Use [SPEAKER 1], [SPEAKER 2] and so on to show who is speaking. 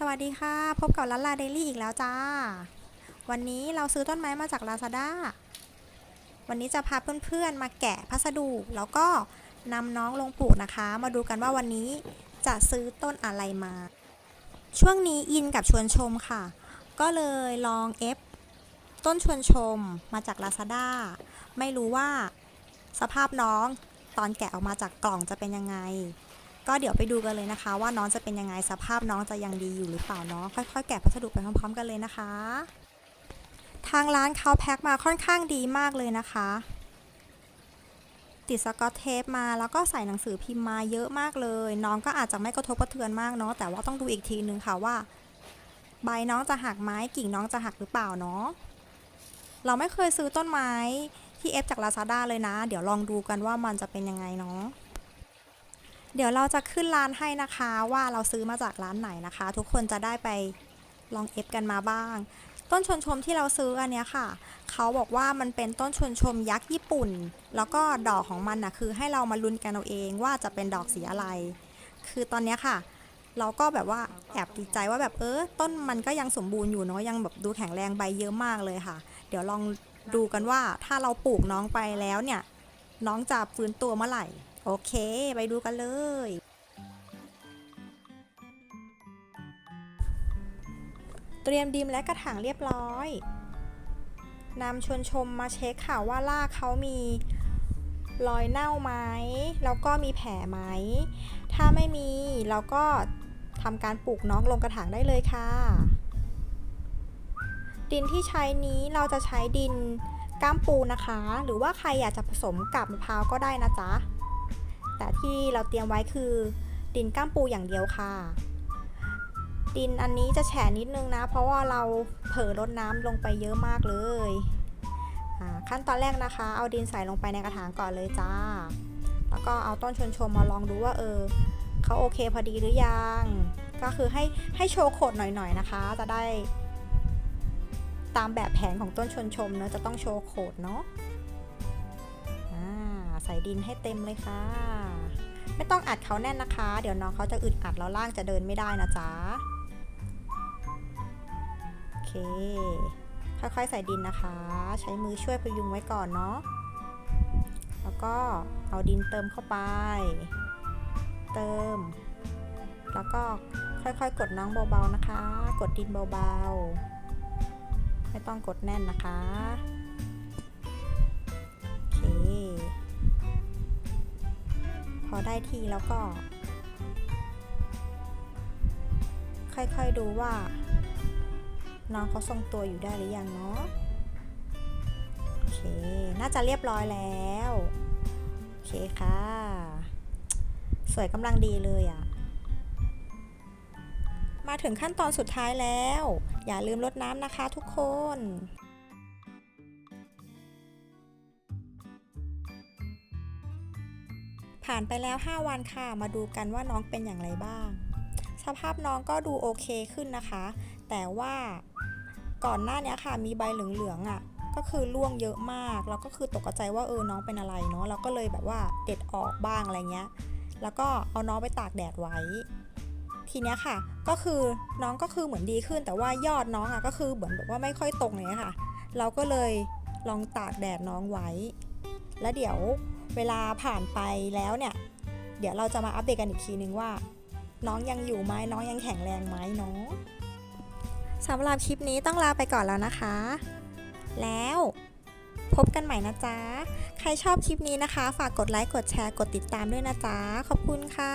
[SPEAKER 1] สวัสดีค่ะ พบกับลัลลาเดลี่อีกแล้วจ้า วันนี้เราซื้อต้นไม้มาจาก Lazada วันนี้จะพาเพื่อนๆมาแกะพัสดุ แล้วก็นำน้องลงปลูกนะคะ มาดูกันว่าวันนี้จะซื้อต้นอะไรมา ช่วงนี้อินกับชวนชมค่ะ ก็เลยลองเอฟต้นชวนชมมาจาก Lazada ไม่รู้ว่าสภาพน้องตอนแกะออกมาจากกล่องจะเป็นยังไง ก็เดี๋ยวไปดูกันเลยนะคะ ว่าน้องจะเป็นยังไงสภาพน้องจะยังดีอยู่หรือเปล่าเนาะค่อยๆ แกะพัสดุไปพร้อม ๆ กันเลยนะคะ ทางร้านเขาแพ็คมาค่อนข้างดีมากเลยนะคะ ติดสกอตเทปมาแล้วก็ใส่หนังสือพิมพ์มาเยอะมากเลย น้องก็อาจจะไม่กระทบกระเทือนมากเนาะแต่ว่าต้องดูอีกทีนึงค่ะว่า ใบน้องจะหักไหมกิ่งน้องจะหักหรือเปล่าเนาะเราไม่เคยซื้อต้นไม้ที่เอฟจาก Lazada เลยนะ เดี๋ยวลองดูกันว่ามันจะเป็นยังไงเนาะ เดี๋ยวเราจะขึ้นร้านให้นะคะว่าเราซื้อมาจากร้านไหนนะคะ ทุกคนจะได้ไปลองเอฟกันมาบ้าง ต้นชนชมที่เราซื้ออันเนี้ยค่ะ เขาบอกว่ามันเป็นต้นชนชมยักษ์ญี่ปุ่น แล้วก็ดอกของมันนะคือให้เรามาลุ้นกันเอาเองว่าจะเป็นดอกสีอะไร คือตอนเนี้ยค่ะ เราก็แบบว่าแอบดีใจว่าแบบเออต้นมันก็ยังสมบูรณ์อยู่เนาะยังแบบดูแข็งแรงใบเยอะมากเลยค่ะ เดี๋ยวลองดูกันว่าถ้าเราปลูกน้องไปแล้วเนี่ย น้องจะฟื้นตัวเมื่อไหร่ โอเค ไปดูกันเลย เตรียมดิมและกระถางเรียบร้อยนำชวนชมมาเช็คค่ะว่ารากเขามีรอยเน่าไหม แล้วก็มีแผลไหม ถ้าไม่มีเราก็ทำการปลูกน้องลงกระถางได้เลยค่ะ ดินที่ใช้นี้เราจะใช้ดินก้ามปูนะคะ หรือว่าใครอยากจะผสมกับมะพร้าวก็ได้นะจ๊ะ แต่ที่เราเตรียมไว้คือดินก้ามปูอย่างเดียวค่ะ ดินอันนี้จะแฉะนิดนึงนะ เพราะว่าเราเผลอรดน้ำลงไปเยอะมากเลยขั้นตอนแรกนะคะ เอาดินใส่ลงไปในกระถางก่อนเลยจ้า แล้วก็เอาต้นชวนชมมาลองดูว่าเออเขาโอเคพอดีหรือยัง ก็คือให้ให้โชว์โขดหน่อยๆนะคะ จะได้ตามแบบแผนของต้นชวนชมเนอะจะต้องโชว์โขดเนาะ ใส่ดินให้เต็มเลยค่ะ ไม่ต้องอัดเขาแน่นนะคะ เดี๋ยวน้องเขาจะอึดอัดแล้วล่างจะเดินไม่ได้นะจ๊ะโอเค ค่อยๆใส่ดินนะคะ ใช้มือช่วยพยุงไว้ก่อนเนาะแล้วก็เอาดินเติมเข้าไป เติม แล้วก็ค่อยๆ กดน้องเบาๆนะคะ กดดินเบาๆ ไม่ต้องกดแน่นนะคะ โอเค พอได้ที่แล้วก็ ค่อยๆดูว่า น้องเขาทรงตัวอยู่ได้หรือยังเนาะโอเค น่าจะเรียบร้อยแล้ว โอเคค่ะ สวยกำลังดีเลยอะ่ะมาถึงขั้นตอนสุดท้ายแล้ว อย่าลืมรดน้ำนะคะทุกคน ผ่านไปแล้ว 5 วันค่ะ มาดูกันว่าน้องเป็นอย่างไรบ้าง สภาพน้องก็ดูโอเคขึ้นนะคะ แต่ว่าก่อนหน้านี้ค่ะมีใบเหลืองๆอะ่ะ ก็คือร่วงเยอะมาก แล้วก็คือตกใจว่าเออน้องเป็นอะไรเนาะเราก็เลยแบบว่าเด็ดออกบ้างอะไรเงี้ย แล้วก็เอาน้องไปตากแดดไว้ ทีเนี้ยค่ะ ก็คือน้องก็คือเหมือนดีขึ้น แต่ว่ายอดน้องอะก็คือเหมือนแบบว่าไม่ค่อยตรงเลยค่ะ เราก็เลยลองตากแดดน้องไว้ แล้วเดี๋ยว เวลาผ่านไปแล้วเนี่ย เดี๋ยวเราจะมาอัปเดตกันอีกทีนึงว่า น้องยังอยู่ไหมน้องยังแข็งแรงไหมเนาะสำหรับคลิปนี้ต้องลาไปก่อนแล้วนะคะ แล้วพบกันใหม่นะจ๊ะ ใครชอบคลิปนี้นะคะ ฝากกดไลค์ กดแชร์ กดติดตามด้วยนะจ๊ะ ขอบคุณค่ะ